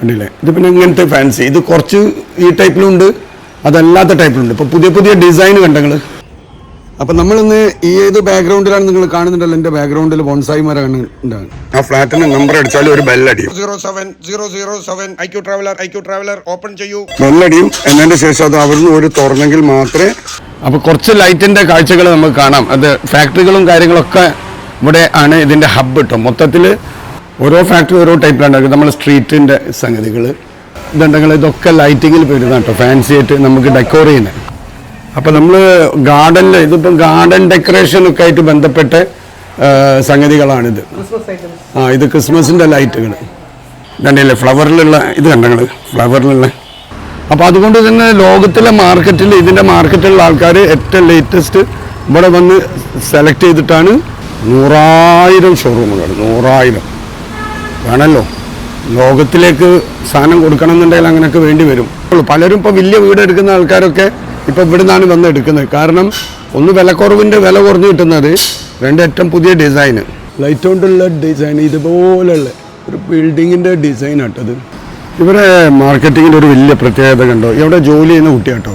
കണ്ടില്ലേ? ഇത് പിന്നെ ഇങ്ങനത്തെ ഫാൻസി ഇത് കുറച്ച് ഈ ടൈപ്പിലുണ്ട് അതല്ലാത്ത ടൈപ്പിലുണ്ട് ഇപ്പോൾ പുതിയ പുതിയ ഡിസൈൻ കണ്ടങ്ങൾ അപ്പം നമ്മളിന്ന് ഈ ഏത് ബാക്ക്ഗ്രൗണ്ടിലാണ് നിങ്ങൾ കാണുന്നുണ്ടല്ലോ? എന്റെ ബാക്ക്ഗ്രൗണ്ടിൽ ബോൺസായി മര ഉണ്ടാകും ആ ഫ്ലാറ്റിന് നമ്പർ അടിച്ചാൽ ഒരു ബെല്ലടിയും zero seven zero zero seven I Q traveller I Q traveller open ചെയ്യൂ. ബെല്ലടിയും എന്നതിന്റെ ശേഷം അത് അവിടുന്ന് ഒരു തുറന്നെങ്കിൽ മാത്രമേ അപ്പോൾ കുറച്ച് ലൈറ്റിന്റെ കാഴ്ചകൾ നമുക്ക് കാണാം. അത് ഫാക്ടറികളും കാര്യങ്ങളൊക്കെ ഇവിടെ ആണ് ഇതിന്റെ ഹബ്ബ് കേട്ടോ മൊത്തത്തിൽ ഓരോ ഫാക്ടറി ഓരോ ടൈപ്പിലാണ് നമ്മൾ സ്ട്രീറ്റിന്റെ സംഗതികൾ ഇതുണ്ടെങ്കിൽ ഇതൊക്കെ ലൈറ്റിങ്ങിൽ വരുന്ന കേട്ടോ. ഫാൻസി ആയിട്ട് നമുക്ക് ഡെക്കോർ ചെയ്യുന്നത്. അപ്പോൾ നമ്മൾ ഗാർഡനിൽ ഇതിപ്പം ഗാർഡൻ ഡെക്കറേഷനൊക്കെ ആയിട്ട് ബന്ധപ്പെട്ട സംഗതികളാണിത്. ആ ഇത് ക്രിസ്മസിന്റെ ലൈറ്റുകൾ കണ്ടില്ലേ ഫ്ലവറിലുള്ള ഇത് കണ്ടങ്ങൾ ഫ്ലവറിലുള്ള അപ്പോൾ അതുകൊണ്ട് തന്നെ ലോകത്തിലെ മാർക്കറ്റിൽ ഇതിന്റെ മാർക്കറ്റിലുള്ള ആൾക്കാർ ഏറ്റവും ലേറ്റസ്റ്റ് ഇവിടെ വന്ന് സെലക്ട് ചെയ്തിട്ടാണ് നൂറായിരം ഷോറൂമുകൾ നൂറായിരം. വേണമല്ലോ ലോകത്തിലേക്ക് സാധനം കൊടുക്കണം എന്നുണ്ടെങ്കിൽ അങ്ങനെയൊക്കെ വേണ്ടി വരും. പലരും ഇപ്പോൾ വലിയ വീട് എടുക്കുന്ന ആൾക്കാരൊക്കെ ഇപ്പോൾ ഇവിടെ നിന്നാണ് വന്ന് എടുക്കുന്നത്. കാരണം ഒന്ന് വിലക്കുറവിന്റെ വില കുറഞ്ഞു കിട്ടുന്നത് രണ്ട് ഏറ്റവും പുതിയ ഡിസൈന് ലൈറ്റ് കൊണ്ടുള്ള ഡിസൈൻ ഇതുപോലെയുള്ള ഒരു ബിൽഡിങ്ങിന്റെ ഡിസൈൻ ആട്ടത് ഇവരെ മാർക്കറ്റിങ്ങിന്റെ ഒരു വലിയ പ്രത്യേകത കണ്ടോ? ഇവിടെ ജോലി ചെയ്യുന്ന കുട്ടിയാട്ടോ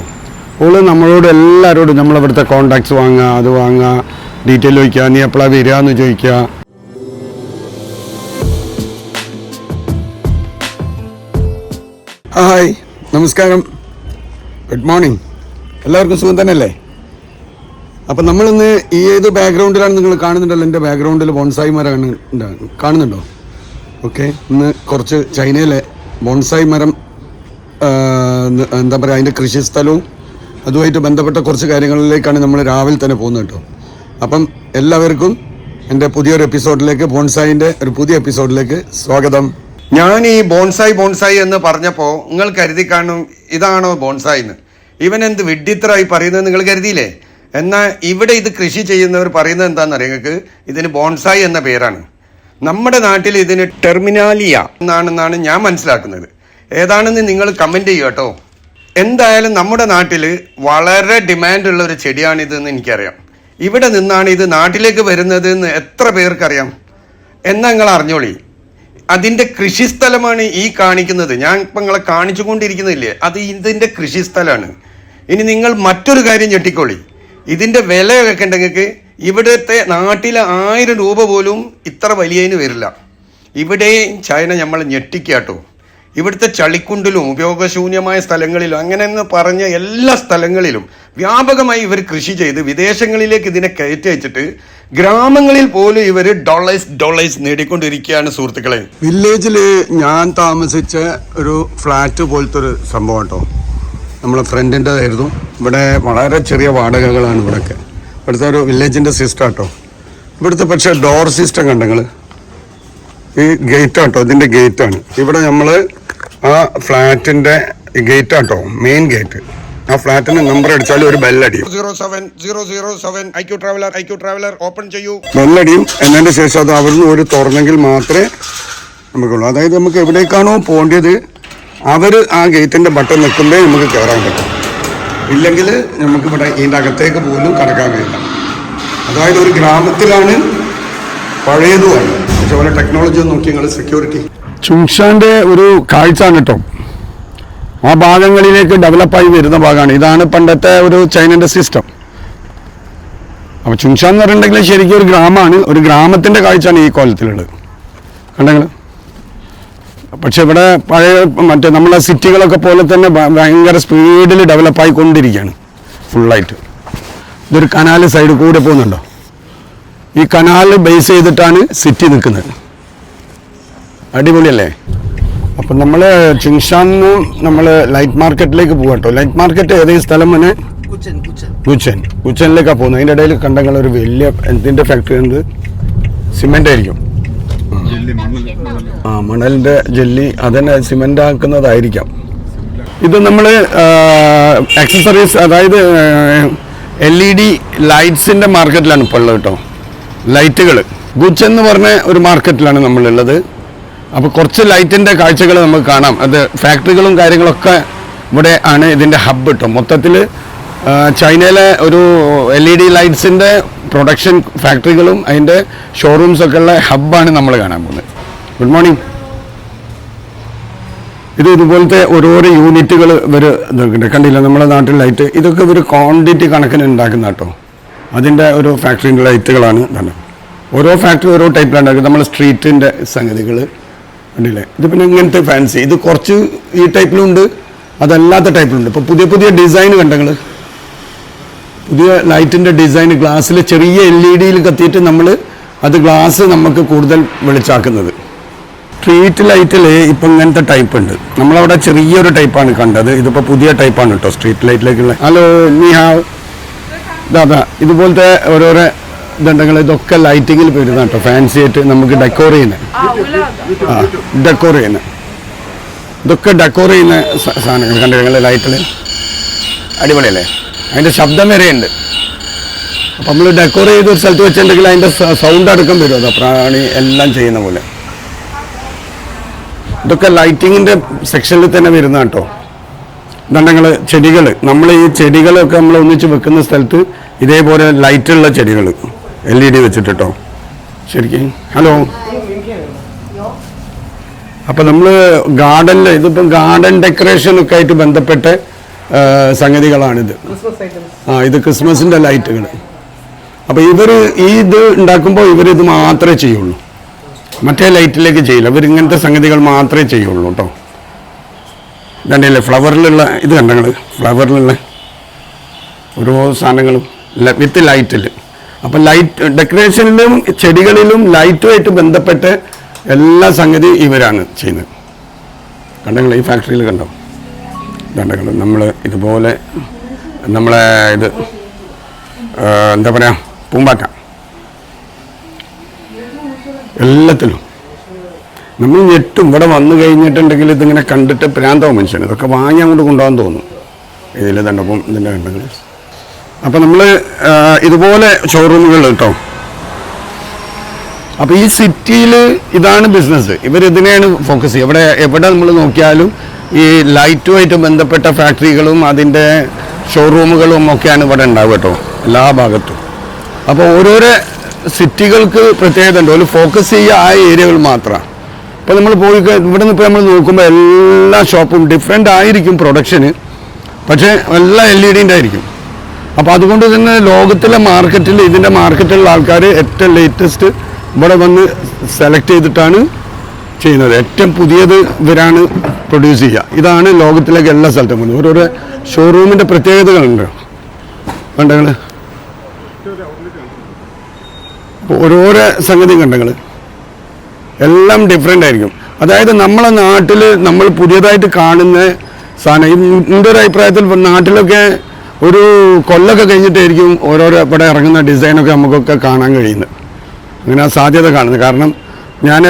ഓൾ നമ്മളോട് എല്ലാവരോടും നമ്മളിവിടുത്തെ കോണ്ടാക്ട്സ് വാങ്ങുക അത് വാങ്ങുക ഡീറ്റെയിൽ ചോദിക്കുക നീ എപ്പോഴാണ് വരിക എന്ന് ചോദിക്കുക. നമസ്കാരം. ഗുഡ് മോർണിംഗ് എല്ലാവർക്കും സുഖം തന്നെയല്ലേ? അപ്പം നമ്മളിന്ന് ഈ ഏത് ബാക്ക്ഗ്രൗണ്ടിലാണ് നിങ്ങൾ കാണുന്നുണ്ടല്ലോ? എന്റെ ബാക്ക്ഗ്രൗണ്ടിൽ ബോൺസായി മരം കാണുന്നുണ്ടോ? ഓക്കെ ഇന്ന് കുറച്ച് ചൈനയിലെ ബോൺസായി മരം എന്താ പറയുക അതിന്റെ കൃഷി സ്ഥലവും അതുമായിട്ട് ബന്ധപ്പെട്ട കുറച്ച് കാര്യങ്ങളിലേക്കാണ് നമ്മൾ രാവിലെ തന്നെ പോകുന്നത് കേട്ടോ. അപ്പം എല്ലാവർക്കും എന്റെ പുതിയൊരു എപ്പിസോഡിലേക്ക് ബോൺസായിന്റെ ഒരു പുതിയ എപ്പിസോഡിലേക്ക് സ്വാഗതം. ഞാൻ ഈ ബോൺസായി ബോൺസായി എന്ന് പറഞ്ഞപ്പോൾ നിങ്ങൾ കരുതി കാണും ഇതാണോ ബോൺസായി എന്ന്. ഇവൻ എന്ത് വിഡ്ഢിത്തരായി പറയുന്നത് നിങ്ങൾ കരുതിയില്ലേ? എന്നാൽ ഇവിടെ ഇത് കൃഷി ചെയ്യുന്നവർ പറയുന്നത് എന്താണെന്നറിയാം നിങ്ങൾക്ക്? ഇതിന് ബോൺസായി എന്ന പേരാണ്. നമ്മുടെ നാട്ടിൽ ഇതിന് ടെർമിനാലിയ എന്നാണെന്നാണ് ഞാൻ മനസ്സിലാക്കുന്നത്. ഏതാണെന്ന് നിങ്ങൾ കമന്റ് ചെയ്യുക കേട്ടോ. എന്തായാലും നമ്മുടെ നാട്ടിൽ വളരെ ഡിമാൻഡുള്ള ഒരു ചെടിയാണിതെന്ന് എനിക്കറിയാം. ഇവിടെ നിന്നാണ് ഇത് നാട്ടിലേക്ക് വരുന്നത് എന്ന് എത്ര പേർക്കറിയാം? എന്നാൽ നിങ്ങൾ അറിഞ്ഞോളി. അതിന്റെ കൃഷിസ്ഥലമാണ് ഈ കാണിക്കുന്നത്. ഞാൻ ഇപ്പം നിങ്ങളെ കാണിച്ചുകൊണ്ടിരിക്കുന്നില്ലേ? അത് ഇതിന്റെ കൃഷിസ്ഥലമാണ് ഇനി നിങ്ങൾ മറ്റൊരു കാര്യം ഞെട്ടിക്കോളി. ഇതിന്റെ വിലയൊക്കെ ഉണ്ടെങ്കിൽ ഇവിടുത്തെ നാട്ടിലെ ആയിരം രൂപ പോലും ഇത്ര വലിയതിന് വരില്ല. ഇവിടെ ചൈന നമ്മൾ ഞെട്ടിക്കാട്ടോ. ഇവിടുത്തെ ചളിക്കുണ്ടിലും ഉപയോഗശൂന്യമായ സ്ഥലങ്ങളിലും അങ്ങനെ എന്ന് പറഞ്ഞ എല്ലാ സ്ഥലങ്ങളിലും വ്യാപകമായി ഇവർ കൃഷി ചെയ്ത് വിദേശങ്ങളിലേക്ക് ഇതിനെ കയറ്റി അയച്ചിട്ട് ഗ്രാമങ്ങളിൽ പോലും ഇവർ ഡോളേഴ്സ് ഡോളേഴ്സ് നേടിക്കൊണ്ടിരിക്കുകയാണ് സുഹൃത്തുക്കളെ. വില്ലേജിൽ ഞാൻ താമസിച്ച ഒരു ഫ്ലാറ്റ് പോലത്തെ ഒരു സംഭവം കേട്ടോ നമ്മളെ ഫ്രണ്ടിന്റെതായിരുന്നു ഇവിടെ വളരെ ചെറിയ വാടകകളാണ് ഇവിടെയൊക്കെ ഇവിടുത്തെ ഒരു വില്ലേജിന്റെ സിസ്റ്റം കേട്ടോ ഇവിടുത്തെ പക്ഷേ ഡോർ സിസ്റ്റം കണ്ടങ്ങൾ ഈ ഗേറ്റ് കേട്ടോ ഇതിന്റെ ഗേറ്റാണ് ഇവിടെ നമ്മൾ ആ ഫ്ലാറ്റിന്റെ ഗേറ്റ് ആട്ടോ മെയിൻ ഗേറ്റ് ആ ഫ്ലാറ്റിന് നമ്പർ അടിച്ചാൽ ഒരു ബെല്ലടിയും zero seven zero zero seven I Q traveller I Q traveller open ചെയ്യൂ. ബെല്ലടിയും എന്നതിന്റെ ശേഷം അത് അവിടുന്ന് ഒരു തുറന്നെങ്കിൽ മാത്രമേ നമുക്കുള്ളൂ. അതായത് നമുക്ക് എവിടേക്കാണോ പോകേണ്ടത് അവർ ആ ഗേറ്റിന്റെ ബട്ടൺ നിൽക്കുമ്പോൾ നമുക്ക് കയറാൻ പറ്റും. ഇല്ലെങ്കിൽ നമുക്ക് ഇവിടെ ഇതിന്റെ അകത്തേക്ക് പോലും കടക്കാൻ കഴിയില്ല. അതായത് ഒരു ഗ്രാമത്തിലാണ് പഴയതുമാണ് പക്ഷെ പോലെ ടെക്നോളജി നോക്കി നിങ്ങൾ സെക്യൂരിറ്റി ചുങ്ഷാന്റെ ഒരു കാഴ്ചയാണ് കേട്ടോ. ആ ഭാഗങ്ങളിലേക്ക് ഡെവലപ്പായി വരുന്ന ഭാഗമാണ്. ഇതാണ് പണ്ടത്തെ ഒരു ചൈനന്റെ സിസ്റ്റം. അപ്പോൾ ചുങ്ഷാൻ എന്ന് പറഞ്ഞിട്ടുണ്ടെങ്കിൽ ശരിക്കും ഒരു ഗ്രാമമാണ്. ഒരു ഗ്രാമത്തിന്റെ കാഴ്ചയാണ് ഈ കോലത്തിലുള്ളത്. കണ്ടെങ്കിൽ? പക്ഷെ ഇവിടെ പഴയ മറ്റേ നമ്മളെ സിറ്റികളൊക്കെ പോലെ തന്നെ ഭയങ്കര സ്പീഡിൽ ഡെവലപ്പായി കൊണ്ടിരിക്കുകയാണ് ഫുള്ളായിട്ട്. ഇതൊരു കനാല് സൈഡ് കൂടെ പോകുന്നുണ്ടോ? ഈ കനാല് ബേസ് ചെയ്തിട്ടാണ് സിറ്റി നിൽക്കുന്നത്. അടിപൊളിയല്ലേ? അപ്പം നമ്മൾ ചിങ്ഷാന്ന് നമ്മൾ ലൈറ്റ് മാർക്കറ്റിലേക്ക് പോകാം കേട്ടോ ലൈറ്റ് മാർക്കറ്റ് ഏതെങ്കിലും സ്ഥലം തന്നെ കുച്ചൻ ഗുച്ചനിലേക്കാണ് പോകുന്നത് അതിന്റെ ഇടയിൽ കണ്ടങ്ങൾ ഒരു വലിയ എന്തിന്റെ ഫാക്ടറി ഉണ്ട്? സിമെന്റ് ആയിരിക്കും. ആ മണലിന്റെ ജെല്ലി അതന്നെ സിമെന്റ് ആക്കുന്നതായിരിക്കാം. ഇത് നമ്മൾ ആക്സസറീസ് അതായത് എൽ ഇ ഡി ലൈറ്റ്സിന്റെ മാർക്കറ്റിലാണ് ഇപ്പോൾ ഉള്ളത് കേട്ടോ ലൈറ്റുകൾ ഗുച്ചെന്ന് പറഞ്ഞ ഒരു മാർക്കറ്റിലാണ് നമ്മളുള്ളത്. അപ്പോൾ കുറച്ച് ലൈറ്റിന്റെ കാഴ്ചകൾ നമുക്ക് കാണാം. അത് ഫാക്ടറികളും കാര്യങ്ങളൊക്കെ ഇവിടെ ആണ് ഇതിന്റെ ഹബ് കേട്ടോ. മൊത്തത്തിൽ ചൈനയിലെ ഒരു എൽ ഇ ഡി ലൈറ്റ്സിന്റെ പ്രൊഡക്ഷൻ ഫാക്ടറികളും അതിന്റെ ഷോറൂംസൊക്കെ ഉള്ള ഹബ്ബാണ് നമ്മൾ കാണാൻ പോകുന്നത്. Good morning. ഇത് ഇതുപോലത്തെ ഓരോരോ യൂണിറ്റുകൾ ഇവർ ഇതൊക്കെ കണ്ടില്ല നമ്മുടെ നാട്ടിൽ ലൈറ്റ് ഇതൊക്കെ ഇവർ ക്വാണ്ടിറ്റി കണക്കിന് ഉണ്ടാക്കുന്ന കേട്ടോ. അതിന്റെ ഒരു ഫാക്ടറിന്റെ ലൈറ്റുകളാണ് ഓരോ ഫാക്ടറി ഓരോ ടൈപ്പിലാണ്. ഉണ്ടാക്കുന്നത് നമ്മൾ സ്ട്രീറ്റിന്റെ സംഗതികൾ കണ്ടില്ലേ ഇത് പിന്നെ ഇങ്ങനത്തെ ഫാൻസി ഇത് കുറച്ച് ഈ ടൈപ്പിലുണ്ട് അതല്ലാത്ത ടൈപ്പിലുണ്ട് ഇപ്പോൾ പുതിയ പുതിയ ഡിസൈൻ കണ്ടങ്ങൾ പുതിയ ലൈറ്റിന്റെ ഡിസൈൻ ഗ്ലാസ്സിൽ ചെറിയ എൽ ഇ ഡിയിൽ കത്തിയിട്ട് നമ്മൾ അത് ഗ്ലാസ് നമുക്ക് കൂടുതൽ വെളിച്ചാക്കുന്നത്. സ്ട്രീറ്റ് ലൈറ്റിൽ ഇപ്പം ഇങ്ങനത്തെ ടൈപ്പ് ഉണ്ട്. നമ്മളവിടെ ചെറിയൊരു ടൈപ്പാണ് കണ്ടത്. ഇതിപ്പോൾ പുതിയ ടൈപ്പാണ് കേട്ടോ സ്ട്രീറ്റ് ലൈറ്റിലേക്കുള്ള ഹലോ നീ ഹാവ്. ദാദാ ഇതുപോലത്തെ ഓരോരോ ഇതുണ്ടെങ്കിൽ ഇതൊക്കെ ലൈറ്റിങ്ങിൽ വരുന്ന കേട്ടോ ഫാൻസി ആയിട്ട് നമുക്ക് ഡെക്കോർ ചെയ്യുന്നത് ആ ഡെക്കോർ ചെയ്യുന്നത് ഇതൊക്കെ ഡെക്കോർ ചെയ്യുന്ന സാധനങ്ങൾ കണ്ടു ഞങ്ങൾ ലൈറ്റിൽ അടിപൊളിയല്ലേ? അതിന്റെ ശബ്ദം വരെയുണ്ട് അപ്പം നമ്മൾ ഡെക്കോർ ചെയ്ത് ഒരു സ്ഥലത്ത് വെച്ചിട്ടുണ്ടെങ്കിൽ അതിന്റെ സൗണ്ട് അടക്കം വരും. അതോ പ്രാണി എല്ലാം ചെയ്യുന്ന പോലെ. ഇതൊക്കെ ലൈറ്റിങ്ങിന്റെ സെക്ഷനിൽ തന്നെ വരുന്ന കേട്ടോ ദണ്ഡങ്ങൾ ചെടികൾ നമ്മൾ ഈ ചെടികളൊക്കെ നമ്മൾ ഒന്നിച്ച് വെക്കുന്ന സ്ഥലത്ത് ഇതേപോലെ ലൈറ്റുള്ള ചെടികൾ എൽ ഇ ഡി വെച്ചിട്ട് കേട്ടോ ശരിക്കും. ഹലോ. അപ്പൊ നമ്മൾ ഗാർഡനിൽ ഇതിപ്പം ഗാർഡൻ ഡെക്കറേഷൻ ഒക്കെ ആയിട്ട് ബന്ധപ്പെട്ട സംഗതികളാണ് സംഗതികളാണിത്. ആ ഇത് ക്രിസ്മസിന്റെ ലൈറ്റുകൾ അപ്പൊ ഇവർ ഈ ഇത് ഉണ്ടാക്കുമ്പോൾ ഇവർ ഇത് മാത്രമേ ചെയ്യുള്ളൂ. മറ്റേ ലൈറ്റിലേക്ക് ചെയ്യില്ല. ഇവർ ഇങ്ങനത്തെ സംഗതികൾ മാത്രമേ ചെയ്യുള്ളൂ കേട്ടോ ഇതല്ലേ ഫ്ലവറിലുള്ള ഇത് കണ്ടങ്ങൾ ഫ്ലവറിലുള്ള ഓരോ സാധനങ്ങളും വിത്ത് ലൈറ്റിൽ അപ്പം ലൈറ്റ് ഡെക്കറേഷനിലും ചെടികളിലും ലൈറ്റുമായിട്ട് ബന്ധപ്പെട്ട് എല്ലാ സംഗതി ഇവരാണ് ചെയ്യുന്നത്. കണ്ടങ്ങൾ ഈ ഫാക്ടറിയിൽ കണ്ടോ? കണ്ടങ്ങൾ നമ്മൾ ഇതുപോലെ നമ്മളെ ഇത് എന്താ പറയുക പൂമ്പാറ്റ. എല്ലാത്തിലും. നമ്മൾ ഞെട്ടും ഇവിടെ വന്നു കഴിഞ്ഞിട്ടുണ്ടെങ്കിൽ ഇതിങ്ങനെ കണ്ടിട്ട് പ്രാന്തവും മനുഷ്യൻ ഇതൊക്കെ വാങ്ങി അങ്ങോട്ട് കൊണ്ടുപോകാൻ തോന്നും. ഇതിൽ തണ്ടപ്പം ഇതിന്റെ കണ്ടെങ്കിൽ അപ്പം നമ്മൾ ഇതുപോലെ ഷോറൂമുകൾ കേട്ടോ അപ്പോൾ ഈ സിറ്റിയിൽ ഇതാണ് ബിസിനസ് ഇവർ ഇതിനെയാണ് ഫോക്കസ് ചെയ്യുക. ഇവിടെ എവിടെ നമ്മൾ നോക്കിയാലും ഈ ലൈറ്റുമായിട്ട് ബന്ധപ്പെട്ട ഫാക്ടറികളും അതിന്റെ ഷോറൂമുകളും ഒക്കെയാണ് ഇവിടെ ഉണ്ടാവുക കേട്ടോ എല്ലാ ഭാഗത്തും. അപ്പോൾ ഓരോരോ സിറ്റികൾക്ക് പ്രത്യേകത ഉണ്ട്. ഒരു ഫോക്കസ് ചെയ്യുക ആ ഏരിയകൾ മാത്രമാണ് ഇപ്പോൾ നമ്മൾ പോയി ഇവിടെ നിന്ന് ഇപ്പോൾ നമ്മൾ നോക്കുമ്പോൾ എല്ലാ ഷോപ്പും ഡിഫറെന്റ് ആയിരിക്കും പ്രൊഡക്ഷന് പക്ഷേ എല്ലാ എൽ ഇ ഡിന്റെ ആയിരിക്കും. അപ്പോൾ അതുകൊണ്ട് തന്നെ ലോകത്തിലെ മാർക്കറ്റിൽ ഇതിന്റെ മാർക്കറ്റിലുള്ള ആൾക്കാർ ഏറ്റവും ലേറ്റസ്റ്റ് ഇവിടെ വന്ന് സെലക്ട് ചെയ്തിട്ടാണ് ചെയ്യുന്നത്. ഏറ്റവും പുതിയത് ഇവരാണ് പ്രൊഡ്യൂസ് ചെയ്യുക. ഇതാണ് ലോകത്തിലേക്ക് എല്ലാ സ്ഥലത്തും വന്നത് ഓരോരോ ഷോറൂമിന്റെ പ്രത്യേകതകളുണ്ട്. കണ്ടങ്ങൾ ഓരോരോ സംഗതി കണ്ടങ്ങൾ എല്ലാം ഡിഫറെന്റ് ആയിരിക്കും. അതായത് നമ്മളെ നാട്ടിൽ നമ്മൾ പുതിയതായിട്ട് കാണുന്ന സാധനം എന്റെ ഒരു അഭിപ്രായത്തിൽ നാട്ടിലൊക്കെ ഒരു കൊല്ലൊക്കെ കഴിഞ്ഞിട്ടായിരിക്കും ഓരോരോ ഇവിടെ ഇറങ്ങുന്ന ഡിസൈനൊക്കെ നമുക്കൊക്കെ കാണാൻ കഴിയുന്നത്. അങ്ങനെ ആ സാധ്യത കാണുന്നത്. കാരണം ഞാൻ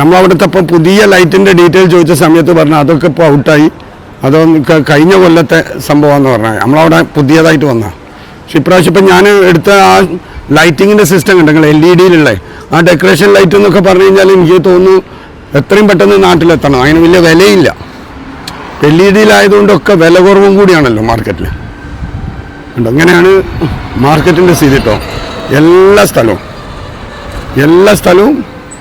നമ്മളവിടുത്തെ ഇപ്പോൾ പുതിയ ലൈറ്റിന്റെ ഡീറ്റെയിൽ ചോദിച്ച സമയത്ത് പറഞ്ഞാൽ അതൊക്കെ ഇപ്പോൾ ഔട്ടായി. അതൊക്കെ കഴിഞ്ഞ കൊല്ലത്തെ സംഭവമെന്ന് പറഞ്ഞാൽ നമ്മളവിടെ പുതിയതായിട്ട് വന്ന. പക്ഷെ ഇപ്രാവശ്യം ഇപ്പം ഞാൻ എടുത്ത ആ ലൈറ്റിങ്ങിന്റെ സിസ്റ്റം ഉണ്ടെങ്കിൽ എൽ ഇ ഡിയിലുള്ള. ആ ഡെക്കറേഷൻ ലൈറ്റ് എന്നൊക്കെ പറഞ്ഞു കഴിഞ്ഞാൽ എനിക്ക് തോന്നുന്നു എത്രയും പെട്ടെന്ന് നാട്ടിലെത്തണം. അതിന് വലിയ വിലയില്ല. എൽ ഇ ഡിയിലായതുകൊണ്ടൊക്കെ വില കുറവും കൂടിയാണല്ലോ മാർക്കറ്റിൽ ഉണ്ട് അങ്ങനെയാണ് മാർക്കറ്റിന്റെ സ്ഥിതി കേട്ടോ എല്ലാ സ്ഥലവും. എല്ലാ സ്ഥലവും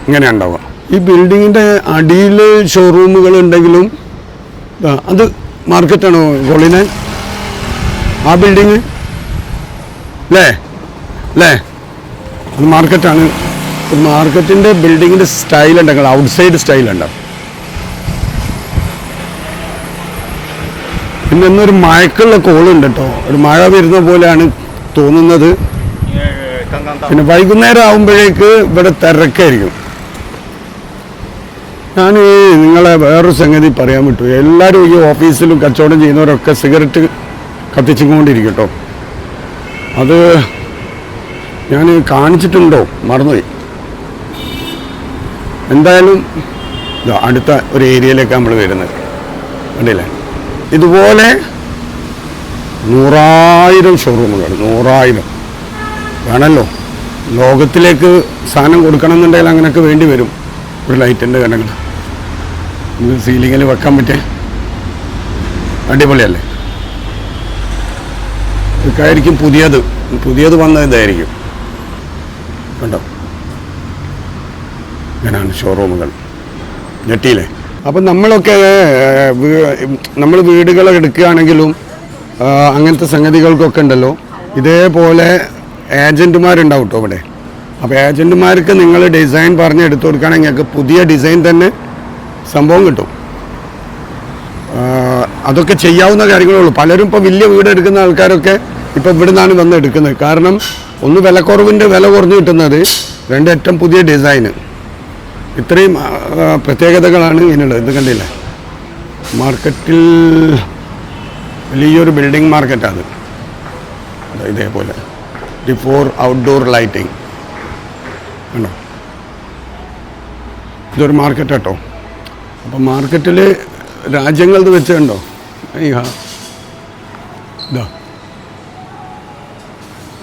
ഇങ്ങനെ ഉണ്ടാവുക. ഈ ബിൽഡിങ്ങിന്റെ അടിയിൽ ഷോറൂമുകൾ ഉണ്ടെങ്കിലും അത് മാർക്കറ്റാണോ ഗോളിനെ ആ ബിൽഡിങ്? അല്ലേ അല്ലേ അത് മാർക്കറ്റാണ്. മാർക്കറ്റിന്റെ ബിൽഡിങ്ങിന്റെ സ്റ്റൈൽ ഉണ്ടെങ്കിൽ ഔട്ട് സൈഡ് സ്റ്റൈൽ ഉണ്ടാവും പിന്നെ ഇന്നൊരു മഴക്കുള്ള കോളുണ്ട് കേട്ടോ ഒരു മഴ വരുന്ന പോലെയാണ് തോന്നുന്നത്. പിന്നെ വൈകുന്നേരം ആകുമ്പോഴേക്ക് ഇവിടെ തിരക്കായിരിക്കും. ഞാൻ നിങ്ങളെ വേറൊരു സംഗതി പറയാൻ വിട്ടു. എല്ലാവരും ഈ ഓഫീസിലും കച്ചവടം ചെയ്യുന്നവരൊക്കെ സിഗരറ്റ് കത്തിച്ചുകൊണ്ടിരിക്കും കേട്ടോ അത് ഞാൻ കാണിച്ചിട്ടുണ്ടോ? മറന്നുപോയി. എന്തായാലും അടുത്ത ഒരു ഏരിയയിലേക്ക് നമ്മൾ വരുന്നത്. കണ്ടില്ലേ? ഇതുപോലെ നൂറായിരം ഷോറൂമുകൾ നൂറായിരം. വേണമല്ലോ ലോകത്തിലേക്ക് സാധനം കൊടുക്കണം എന്നുണ്ടെങ്കിൽ അങ്ങനെയൊക്കെ വേണ്ടി വരും. ഒരു ലൈറ്റിന്റെ ഇത് സീലിങ്ങിൽ വെക്കാൻ പറ്റിയ അടിപൊളിയല്ലേ? ഇതൊക്കെയായിരിക്കും പുതിയത്. പുതിയത് വന്ന ഇതായിരിക്കും. കണ്ടോ? ഇങ്ങനെയാണ് ഷോറൂമുകൾ ഞെട്ടിയില്ലേ? അപ്പം നമ്മളൊക്കെ നമ്മൾ വീടുകൾ എടുക്കുകയാണെങ്കിലും അങ്ങനത്തെ സംഗതികൾക്കൊക്കെ ഉണ്ടല്ലോ. ഇതേപോലെ ഏജന്റുമാരുണ്ടാവും കേട്ടോ ഇവിടെ. അപ്പോൾ ഏജന്റുമാർക്ക് നിങ്ങൾ ഡിസൈൻ പറഞ്ഞ് എടുത്തു കൊടുക്കുകയാണെങ്കിൽ നിങ്ങൾക്ക് പുതിയ ഡിസൈൻ തന്നെ സംഭവം കിട്ടും. അതൊക്കെ ചെയ്യാവുന്ന കാര്യങ്ങളേ ഉള്ളൂ. പലരും ഇപ്പോൾ വലിയ വീട് എടുക്കുന്ന ആൾക്കാരൊക്കെ ഇപ്പോൾ ഇവിടെ നിന്നാണ് വന്ന് എടുക്കുന്നത്. കാരണം ഒന്ന് വിലക്കുറവിന്റെ വില കുറഞ്ഞു കിട്ടുന്നത്. രണ്ട് ഏറ്റവും പുതിയ ഡിസൈന്. ഇത്രയും പ്രത്യേകതകളാണ് ഇതിനുള്ളത്. ഇത് കണ്ടില്ലേ? മാർക്കറ്റിൽ വലിയൊരു ബിൽഡിംഗ് മാർക്കറ്റാണ്. ഇതേപോലെ. ദി ഫോർ ഔട്ട്ഡോർ ലൈറ്റിംഗ് കണ്ടോ? ഇതൊരു മാർക്കറ്റ് കേട്ടോ അപ്പം മാർക്കറ്റിൽ രാജ്യങ്ങളത് വെച്ചുണ്ടോ ഇതാ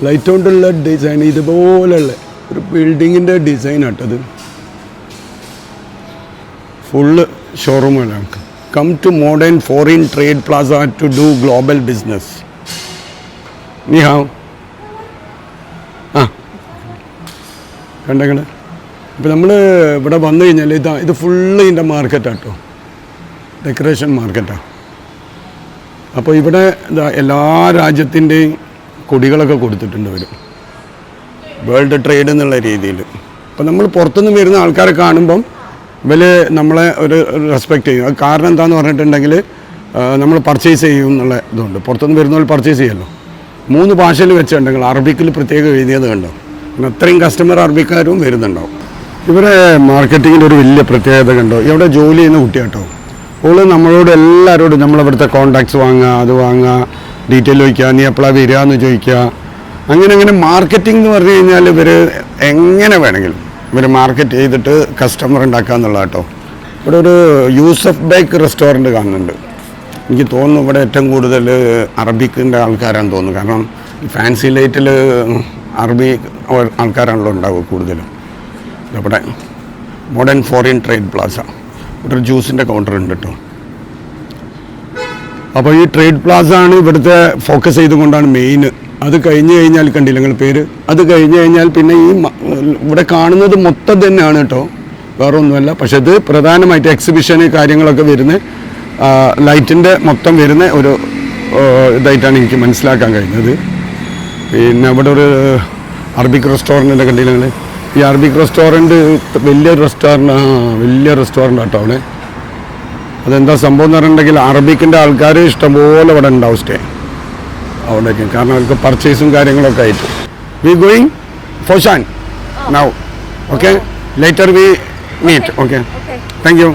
ലൈറ്റ് കൊണ്ടുള്ള ഡിസൈൻ ഇതുപോലുള്ള ഒരു ബിൽഡിങ്ങിന്റെ design full ഷോറൂമുകളാണ് come to modern foreign trade plaza to do global business നീ ഹാവ് ആ. കണ്ടങ്ങൾ അപ്പം നമ്മൾ ഇവിടെ വന്നു കഴിഞ്ഞാൽ ഇതാ ഇത് ഫുള്ള് ഇതിന്റെ മാർക്കറ്റാണ് കേട്ടോ ഡെക്കറേഷൻ മാർക്കറ്റാണ് അപ്പോൾ ഇവിടെ ഇതാ എല്ലാ രാജ്യത്തിന്റെയും കൊടികളൊക്കെ കൊടുത്തിട്ടുണ്ട് അവർ വേൾഡ് ട്രേഡ് എന്നുള്ള രീതിയിൽ അപ്പോൾ നമ്മൾ പുറത്തുനിന്ന് വരുന്ന ആൾക്കാരെ കാണുമ്പം ഇവർ നമ്മളെ ഒരു റെസ്പെക്റ്റ് ചെയ്യും. കാരണം എന്താണെന്ന് പറഞ്ഞിട്ടുണ്ടെങ്കിൽ നമ്മൾ പർച്ചേസ് ചെയ്യും എന്നുള്ള ഇതുണ്ട്. പുറത്തുനിന്ന് വരുന്നവർ പർച്ചേസ് ചെയ്യല്ലോ. മൂന്ന് ഭാഷയിൽ വെച്ചിട്ടുണ്ടെങ്കിൽ അറബിക്കിൽ പ്രത്യേകം എഴുതിയത് കണ്ടോ? പിന്നെ അത്രയും കസ്റ്റമർ അറബിക്കാരും വരുന്നുണ്ടാവും. ഇവരെ മാർക്കറ്റിങ്ങിന്റെ ഒരു വലിയ പ്രത്യേകത കണ്ടോ? ഇവിടെ ജോലി ചെയ്യുന്ന കുട്ടിയാട്ടോ. ഓൾ നമ്മളോട് എല്ലാവരോടും നമ്മളിവിടുത്തെ കോണ്ടാക്ട്സ് വാങ്ങുക അത് വാങ്ങുക ഡീറ്റെയിൽ ചോദിക്കുക നീ എപ്പോഴാണ് വരിക എന്ന് ചോദിക്കുക അങ്ങനെ അങ്ങനെ മാർക്കറ്റിംഗ് എന്ന് പറഞ്ഞു കഴിഞ്ഞാൽ ഇവർ എങ്ങനെ വേണമെങ്കിലും ഇവർ മാർക്കറ്റ് ചെയ്തിട്ട് കസ്റ്റമർ ഉണ്ടാക്കുക എന്നുള്ള കേട്ടോ. ഇവിടെ ഒരു യൂസഫ് ബേക്ക് റെസ്റ്റോറന്റ് കാണുന്നുണ്ട്. എനിക്ക് തോന്നുന്നു ഇവിടെ ഏറ്റവും കൂടുതൽ അറബിക്കിന്റെ ആൾക്കാരാണെന്ന് തോന്നുന്നു. കാരണം ഫാൻസി ലൈറ്റിൽ അറബി ആൾക്കാരാണല്ലോ ഉണ്ടാവുക കൂടുതലും. ഇവിടെ മോഡേൺ ഫോറിൻ ട്രേഡ് പ്ലാസ ഇവിടെ ഒരു ജ്യൂസിന്റെ കൗണ്ടർ ഉണ്ട് കേട്ടോ. അപ്പോൾ ഈ ട്രേഡ് പ്ലാസ ആണ് ഇവിടുത്തെ ഫോക്കസ് ചെയ്തുകൊണ്ടാണ് മെയിൻ അത് കഴിഞ്ഞു കഴിഞ്ഞാൽ കണ്ടില്ല നിങ്ങൾ പേര്? അത് കഴിഞ്ഞു കഴിഞ്ഞാൽ പിന്നെ ഈ ഇവിടെ കാണുന്നത് മൊത്തം തന്നെയാണ് കേട്ടോ. വേറെ ഒന്നുമല്ല പക്ഷെ ഇത് പ്രധാനമായിട്ട് എക്സിബിഷന് കാര്യങ്ങളൊക്കെ വരുന്ന ലൈറ്റിന്റെ മൊത്തം വരുന്ന ഒരു ഇതായിട്ടാണ് എനിക്ക് മനസ്സിലാക്കാൻ കഴിഞ്ഞത്. പിന്നെ അവിടെ ഒരു അറബിക് റെസ്റ്റോറന്റിന്റെ കണ്ടില്ല നിങ്ങൾ ഈ അറബിക് റെസ്റ്റോറന്റ് വലിയ റെസ്റ്റോറന്റ് ആ വലിയ റെസ്റ്റോറന്റ് ആട്ടോ അവിടെ. അതെന്താ സംഭവം എന്ന് പറഞ്ഞിട്ടുണ്ടെങ്കിൽ അറബിക്കിന്റെ ആൾക്കാർ ഇഷ്ടംപോലെ ഇവിടെ ഉണ്ടാവും സ്റ്റേ അവിടേക്ക്. കാരണം അവർക്ക് പർച്ചേസും കാര്യങ്ങളൊക്കെ ആയിട്ട്. We going Foshan now okay later we meet okay. Thank you.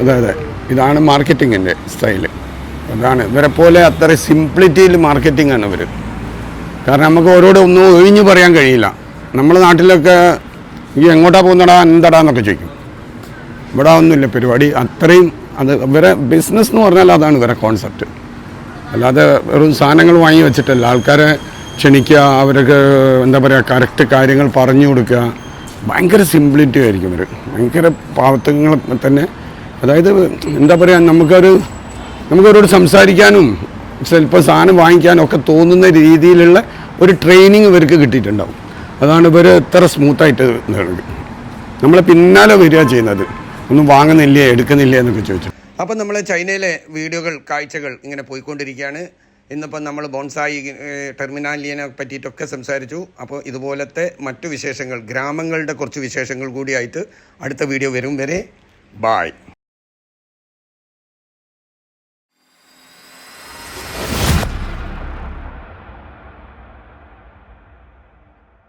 അതെ അതെ. ഇതാണ് മാർക്കറ്റിങ്ങിന്റെ സ്റ്റൈൽ. അതാണ്. ഇവരെ പോലെ അത്ര സിംപ്ലിറ്റിയിൽ മാർക്കറ്റിംഗ് ആണ് ഇവർ കാരണം നമുക്ക് ഓരോട് ഒന്നും ഒഴിഞ്ഞു പറയാൻ കഴിയില്ല. നമ്മുടെ നാട്ടിലൊക്കെ ഈ എങ്ങോട്ടാ പോകുന്നടാ എന്താടാ എന്നൊക്കെ ചോദിക്കും. ഇവിടെ ഒന്നുമില്ല പരിപാടി. അത്രയും അത് ഇവരെ ബിസിനസ് എന്ന് പറഞ്ഞാൽ അതാണ് ഇവരെ കോൺസെപ്റ്റ് അല്ലാതെ വെറും സാധനങ്ങൾ വാങ്ങി വെച്ചിട്ടല്ല. ആൾക്കാരെ ക്ഷണിക്കുക അവർക്ക് എന്താ പറയുക കറക്റ്റ് കാര്യങ്ങൾ പറഞ്ഞു കൊടുക്കുക. ഭയങ്കര സിംപ്ലിറ്റി ആയിരിക്കും ഇവർ ഭയങ്കര പാവത്തങ്ങൾ തന്നെ. അതായത് എന്താ പറയുക നമുക്കൊരു നമുക്കവരോട് സംസാരിക്കാനും ചിലപ്പോൾ സാധനം വാങ്ങിക്കാനും ഒക്കെ തോന്നുന്ന രീതിയിലുള്ള ഒരു ട്രെയിനിങ് ഇവർക്ക് കിട്ടിയിട്ടുണ്ടാവും. അതാണ് ഇവർ ഇത്ര സ്മൂത്തായിട്ട് നമ്മളെ പിന്നാലെ വരിക ചെയ്യുന്നത്. ഒന്നും വാങ്ങുന്നില്ലേ എടുക്കുന്നില്ലേ എന്നൊക്കെ ചോദിച്ചു അപ്പം നമ്മൾ ചൈനയിലെ വീഡിയോകൾ കാഴ്ചകൾ ഇങ്ങനെ പോയിക്കൊണ്ടിരിക്കുകയാണ്. ഇന്നിപ്പം നമ്മൾ ബോൺസായി ടെർമിനാലിയനെ പറ്റിയിട്ടൊക്കെ സംസാരിച്ചു. അപ്പോൾ ഇതുപോലത്തെ മറ്റു വിശേഷങ്ങൾ ഗ്രാമങ്ങളുടെ കുറച്ച് വിശേഷങ്ങൾ കൂടിയായിട്ട് അടുത്ത വീഡിയോ വരും വരെ. ബായ്